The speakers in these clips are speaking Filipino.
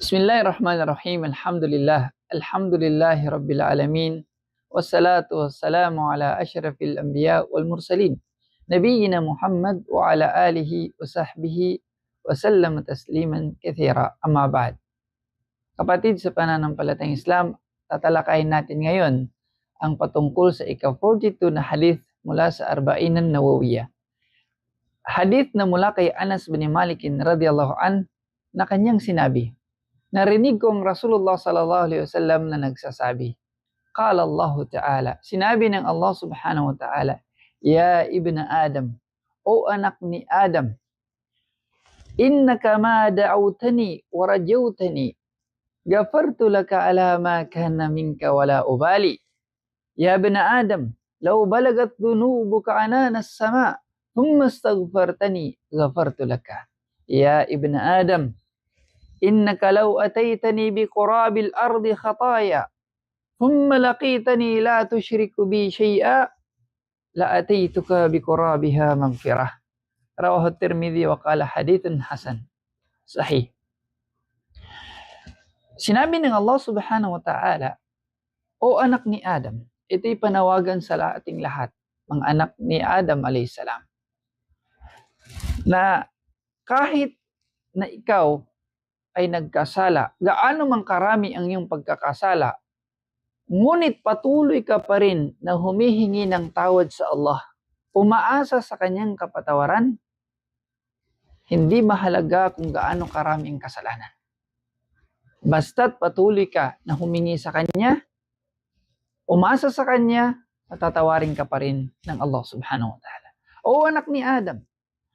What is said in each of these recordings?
Bismillahirrahmanirrahim. Alhamdulillah. Alhamdulillahi Rabbil Alamin. Wassalatu wassalamu ala ashrafil anbiya wal mursalin. Nabiyyina Muhammad wa ala alihi wa sahbihi wa sallam tasliman kathira. Amma ba'd. Kapatid sa pananampalatayang Islam, tatalakayin natin ngayon ang patungkol sa ika-42 na hadith mula sa Arbainan Nawawiyah. Hadith na mula kay Anas bin Malik radhiyallahu an na kanyang sinabi, Narinig ko ang Rasulullah sallallahu alaihi wasallam na nagsasabi, Qala Allah Ta'ala, sinabi ng Allah subhanahu wa ta'ala, Ya ibn Adam, o anak ni Adam, innaka ma da'awtani wa rajawtani, gafartu laka ala ma kana minka wala ubali. Ya ibn Adam, law balagat dhunubuka anana as-sama, thumma astaghfartani, gafartu innaka law ataytani bi qurabil ardi khataya thumma laqitani la tushriku bi shay'a la ataytuka bi qurabiha maghfirah rawahu at-Tirmidzi wa qala hadithun hasan sahih. Sinabi ng Allah Subhanahu wa taala O anak ni Adam ito'y panawagan sa ating lahat mga anak ni Adam alayhisalam na kahit na ikaw ay nagkasala, gaano man karami ang iyong pagkakasala, ngunit patuloy ka pa rin na humihingi ng tawad sa Allah, umaasa sa kanyang kapatawaran, hindi mahalaga kung gaano karami ang kasalanan. Basta't patuloy ka na humingi sa Kanya, umasa sa Kanya, matatawarin ka pa rin ng Allah subhanahu wa ta'ala. O anak ni Adam,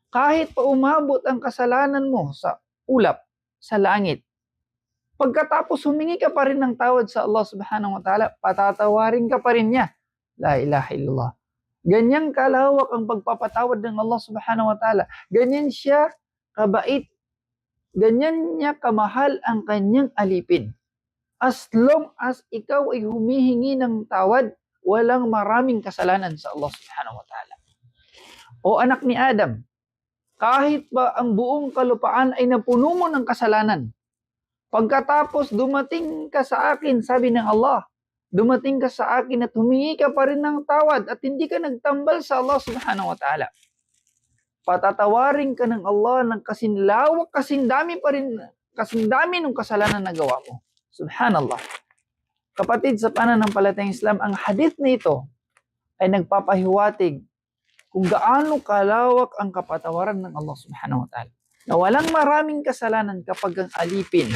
kahit pa umabot ang kasalanan mo sa ulap, sa langit. Pagkatapos humingi ka pa rin ng tawad sa Allah subhanahu wa ta'ala, patatawarin ka pa rin niya. La ilaha illallah. Ganyang kalawak ang pagpapatawad ng Allah subhanahu wa ta'ala. Ganyan siya kabait. Ganyan niya kamahal ang kanyang alipin. As long as ikaw ay humihingi ng tawad, walang maraming kasalanan sa Allah subhanahu wa ta'ala. O anak ni Adam, kahit ba ang buong kalupaan ay napuno mo ng kasalanan. Pagkatapos dumating ka sa akin, sabi ng Allah, dumating ka sa akin at humingi ka pa rin ng tawad at hindi ka nagtambal sa Allah subhanahu wa ta'ala. Patatawarin ka ng Allah ng kasinlawak, kasindami pa rin, kasindami ng kasalanan na gawa mo. Subhanallah. Kapatid sa pananampalatayang Islam, ang hadith na ito ay nagpapahiwatig kung gaano kalawak ang kapatawaran ng Allah subhanahu wa ta'ala. Na walang maraming kasalanan kapag ang alipin,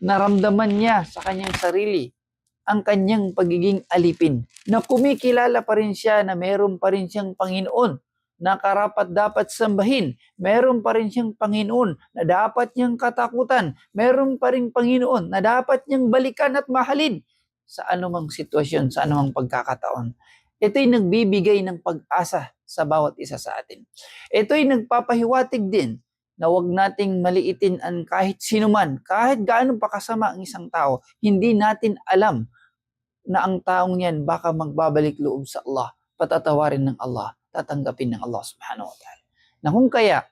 naramdaman niya sa kanyang sarili ang kanyang pagiging alipin. Na kumikilala pa rin siya na meron pa rin siyang Panginoon na karapat dapat sambahin. Meron pa rin siyang Panginoon na dapat niyang katakutan. Meron pa rin Panginoon na dapat niyang balikan at mahalin sa anumang sitwasyon, sa anumang pagkakataon. Ito'y nagbibigay ng pag-asa sa bawat isa sa atin. Ito'y nagpapahiwatig din na wag nating maliitin ang kahit sino man, kahit gaano pa kasama ang isang tao, hindi natin alam na ang taong yan baka magbabalik loob sa Allah, patatawarin ng Allah, tatanggapin ng Allah subhanahu wa ta'ala. Na kung kaya,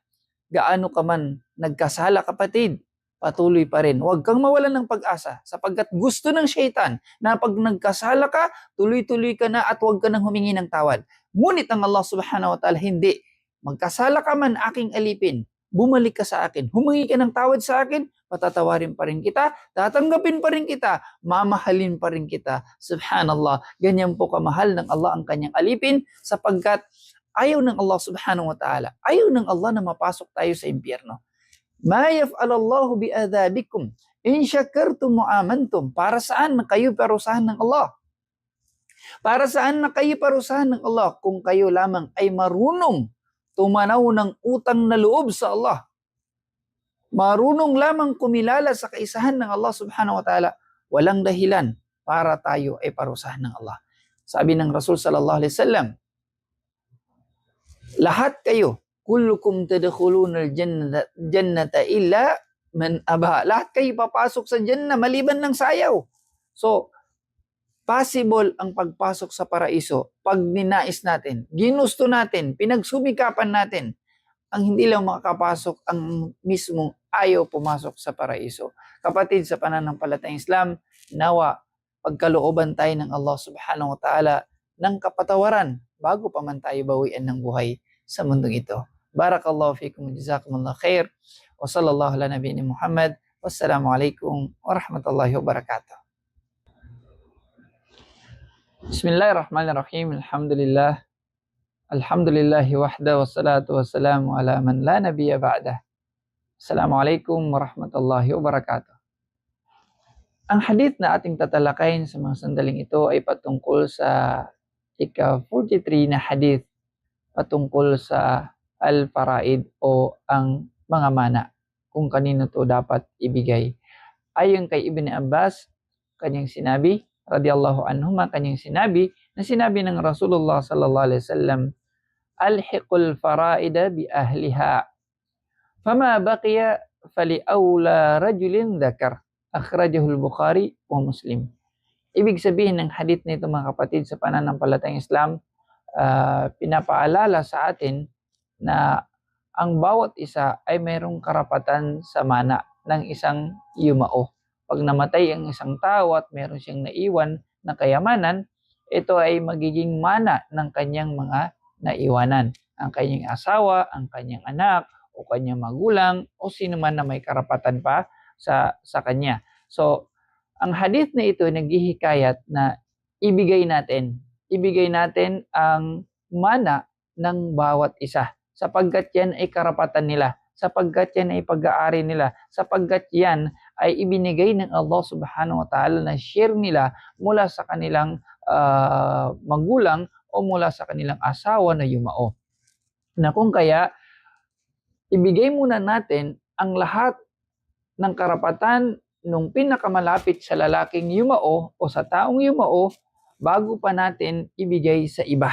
gaano ka man nagkasala kapatid, patuloy pa rin. Huwag kang mawalan ng pag-asa sapagkat gusto ng syaitan na pag nagkasala ka, tuloy-tuloy ka na at huwag ka nang humingi ng tawad. Ngunit ang Allah subhanahu wa ta'ala hindi. Magkasala ka man aking alipin, bumalik ka sa akin, humingi ka ng tawad sa akin, patatawarin pa rin kita, tatanggapin pa rin kita, mamahalin pa rin kita. Subhanallah, ganyan po kamahal ng Allah ang kanyang alipin sapagkat ayaw ng Allah subhanahu wa ta'ala, ayaw ng Allah na mapasok tayo sa impyerno. Ma yaf'alallahu bi'adhabikum in syakartum wa amantum. Para saan kayo parusahan ng Allah? Para saan na kayo parusahan ng Allah kung kayo lamang ay marunong tumanaw ng utang na loob sa Allah? Marunong lamang kumilala sa kaisahan ng Allah subhanahu wa ta'ala, walang dahilan para tayo ay parusahan ng Allah. Sabi ng Rasul sallallahu alaihi wasallam, lahat kayo kullukum tadkhuluna al-jannata jannata illa man aba. Lahat kayo papasok sa Jannah maliban ng sayaw. So, possible ang pagpasok sa paraiso pag ninais natin, ginusto natin, pinagsumikapan natin. Ang hindi lang makakapasok ang mismong ayaw pumasok sa paraiso. Kapatid sa pananampalatayang Islam, nawa pagkalooban tayo ng Allah subhanahu wa ta'ala ng kapatawaran bago pa man tayo bawian ng buhay sa mundong ito. Barakallahu fikum, jazakumullah khair, wa sallallahu ala nabiyina Muhammad, wassalamualaikum warahmatullahi wabarakatuh. Bismillahirrahmanirrahim, alhamdulillah, alhamdulillahi wahda, wassalatu wassalamu ala man la nabiyya ba'dah. Assalamualaikum warahmatullahi wabarakatuh. Ang hadith na ating tatalakayin sa mga sandaling ito ay patungkol sa ika-43 na hadith patungkol sa al-faraid o ang mga mana kung kanino to dapat ibigay. Ayon kay Ibn Abbas, kanyang sinabi, radiyallahu anhuma, kanyang sinabi, na sinabi ng Rasulullah sallallahu alaihi wasallam, alhiqul faraida bi ahliha. Fama baqiya fali awla rajulin dhakar. Akhrajahul Bukhari wa Muslim. Ibig sabihin ng hadith nito mga kapatid sa pananampalatayang Islam, uh, pinapaalala sa atin na ang bawat isa ay mayroong karapatan sa mana ng isang yumao. Pag namatay ang isang tao at meron siyang naiwan na kayamanan, ito ay magiging mana ng kanyang mga naiwanan. Ang kanyang asawa, ang kanyang anak, o kanyang magulang, o sino man na may karapatan pa sa sa kanya. So, ang hadith na ito naghihikayat na ibigay natin, ibigay natin ang mana ng bawat isa sapagkat yan ay karapatan nila, sapagkat yan ay pag-aari nila, sapagkat yan ay ibinigay ng Allah subhanahu wa ta'ala na share nila mula sa kanilang uh, magulang o mula sa kanilang asawa na yumao. Na kung kaya, ibigay muna natin ang lahat ng karapatan nung pinakamalapit sa lalaking yumao o sa taong yumao bago pa natin ibigay sa iba.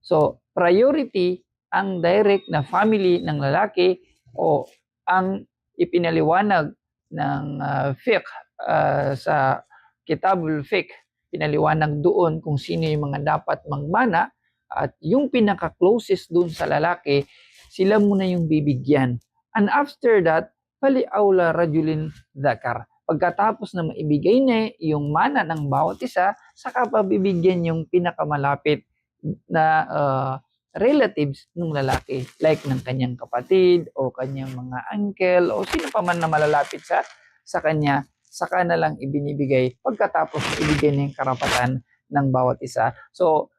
So, priority ang direct na family ng lalaki o ang ipinaliwanag ng uh, fiqh uh, sa Kitabul Fiqh, pinaliwanag doon kung sino yung mga dapat mangmana at yung pinaka-closest doon sa lalaki, sila muna yung bibigyan. And after that, fali aula rajulin dakar. Pagkatapos na maibigay na yung mana ng bawat isa, saka pa bibigyan yung pinakamalapit na uh, relatives ng lalaki like ng kanyang kapatid o kanyang mga uncle o sino pa man na malalapit sa sa kanya saka na lang ibinibigay pagkatapos ibigay na karapatan ng bawat isa so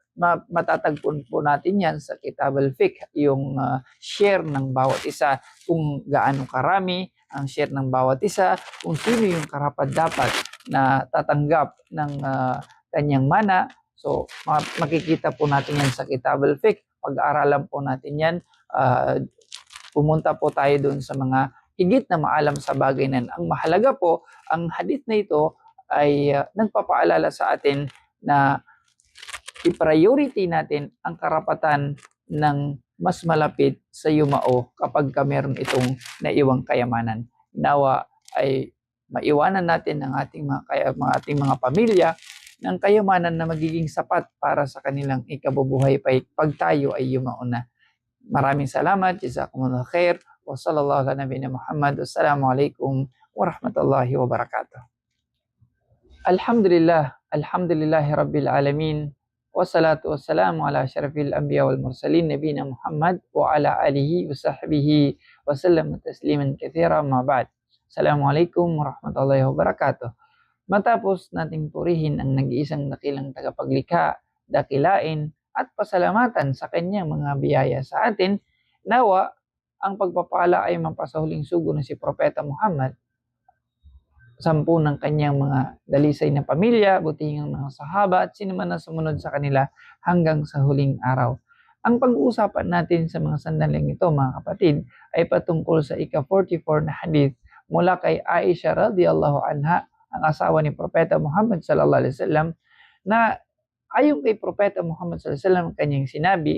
matatagpon po natin yan sa Kitab al-Fiqh, yung uh, share ng bawat isa, kung gaano karami ang share ng bawat isa, kung sino yung karapat dapat na tatanggap ng uh, kanyang mana. So, makikita po natin yan sa Kitab al-Fiqh. Pag-aaralan po natin yan. Uh, pumunta po tayo doon sa mga higit na maalam sa bagay na Ang mahalaga po, ang hadith na ito ay uh, nagpapaalala sa atin na i-priority natin ang karapatan ng mas malapit sa yumao kapag ka meron itong naiwang kayamanan. Nawa ay maiwanan natin ang ating mga, kaya, mga ating mga pamilya ng kayamanan na magiging sapat para sa kanilang ikabubuhay pa pag tayo ay yumao na. Maraming salamat. Jazakumullah khair. Wa sallallahu ala nabiyina Muhammad. Wassalamualaikum warahmatullahi wabarakatuh. Alhamdulillah. Alhamdulillahi rabbil alamin. Wassalatu wassalamu ala syarafil anbiya wal mursalin nabina Muhammad wa ala alihi wa sahbihi wa sallam tasliman kathira ma ba'd. Assalamualaikum warahmatullahi wabarakatuh. Matapos nating purihin ang nag-iisang dakilang tagapaglikha, dakilain at pasalamatan sa kanyang mga biyaya sa atin, nawa ang pagpapala ay mampasahuling sugo na si Propeta Muhammad sampu ng kanyang mga dalisay na pamilya, butihing mga sahaba at sino man na sumunod sa kanila hanggang sa huling araw. Ang pag-uusapan natin sa mga sandaling ito mga kapatid ay patungkol sa ika-44 na hadith mula kay Aisha radhiyallahu anha, ang asawa ni Propeta Muhammad sallallahu alaihi wasallam na ayon kay Propeta Muhammad sallallahu alaihi wasallam kanyang sinabi,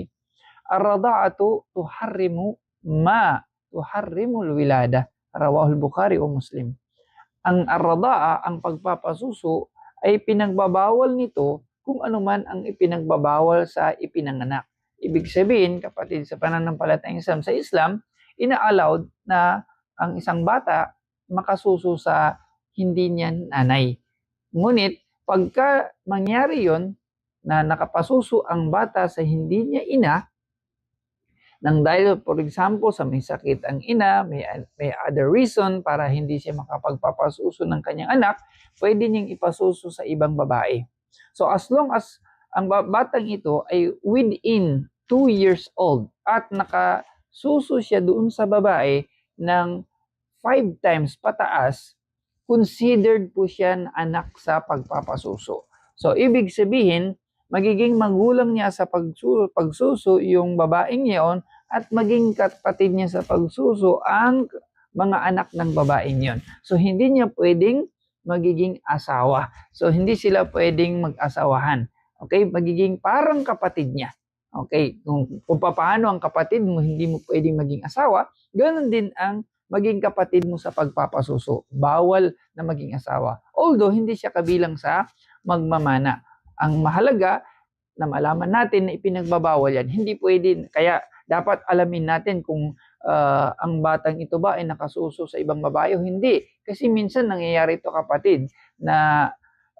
"Ar-rada'atu tuharrimu ma tuharrimul wilada." Rawahul Bukhari o Muslim ang arradaa, ang pagpapasuso, ay pinagbabawal nito kung anuman ang ipinagbabawal sa ipinanganak. Ibig sabihin, kapatid sa pananampalatayang Islam, sa Islam, ina-allowed na ang isang bata makasuso sa hindi niya nanay. Ngunit, pagka mangyari yon na nakapasuso ang bata sa hindi niya ina, nang dahil, for example, sa may sakit ang ina, may, may other reason para hindi siya makapagpapasuso ng kanyang anak, pwede niyang ipasuso sa ibang babae. So as long as ang ba- batang ito ay within 2 years old at nakasuso siya doon sa babae ng 5 times pataas, considered po siya na anak sa pagpapasuso. So ibig sabihin, magiging magulang niya sa pagsuso, pagsuso yung babaeng iyon at maging kapatid niya sa pagsuso ang mga anak ng babaeng yon. So hindi niya pwedeng magiging asawa. So hindi sila pwedeng mag-asawahan. Okay? Magiging parang kapatid niya. Okay? Kung, kung paano ang kapatid mo hindi mo pwedeng maging asawa, ganoon din ang maging kapatid mo sa pagpapasuso. Bawal na maging asawa. Although hindi siya kabilang sa magmamana. Ang mahalaga na malaman natin na ipinagbabawal yan. Hindi pwede. Kaya dapat alamin natin kung uh, ang batang ito ba ay nakasuso sa ibang babae o hindi. Kasi minsan nangyayari ito kapatid na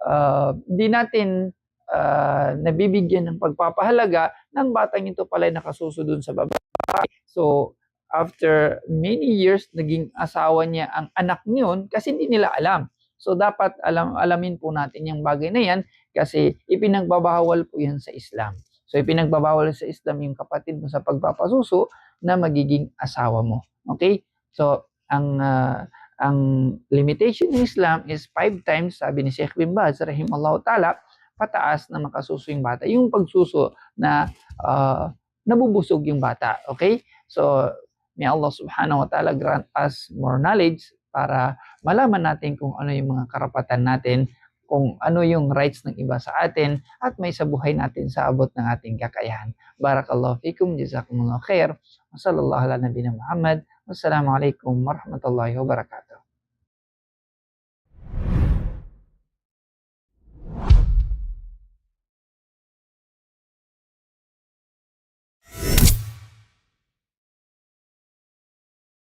uh, natin uh, nabibigyan ng pagpapahalaga ng batang ito pala ay nakasuso dun sa babae. So, after many years, naging asawa niya ang anak niyon kasi hindi nila alam. So, dapat alam, alamin po natin yung bagay na yan kasi ipinagbabawal po yan sa Islam. So, ipinagbabawal sa Islam yung kapatid mo sa pagpapasuso na magiging asawa mo. Okay? So, ang uh, ang limitation ng Islam is five times, sabi ni Sheikh bin Baz, rahimallahu ta'ala, pataas na makasuso yung bata. Yung pagsuso na uh, nabubusog yung bata. Okay? So, may Allah subhanahu wa ta'ala grant us more knowledge para malaman natin kung ano yung mga karapatan natin kung ano yung rights ng iba sa atin at may sa buhay natin sa abot ng ating kakayahan. Barakallahu fikum, jazakumullahu khair. Wa ala nabina Muhammad. Wassalamualaikum warahmatullahi wabarakatuh.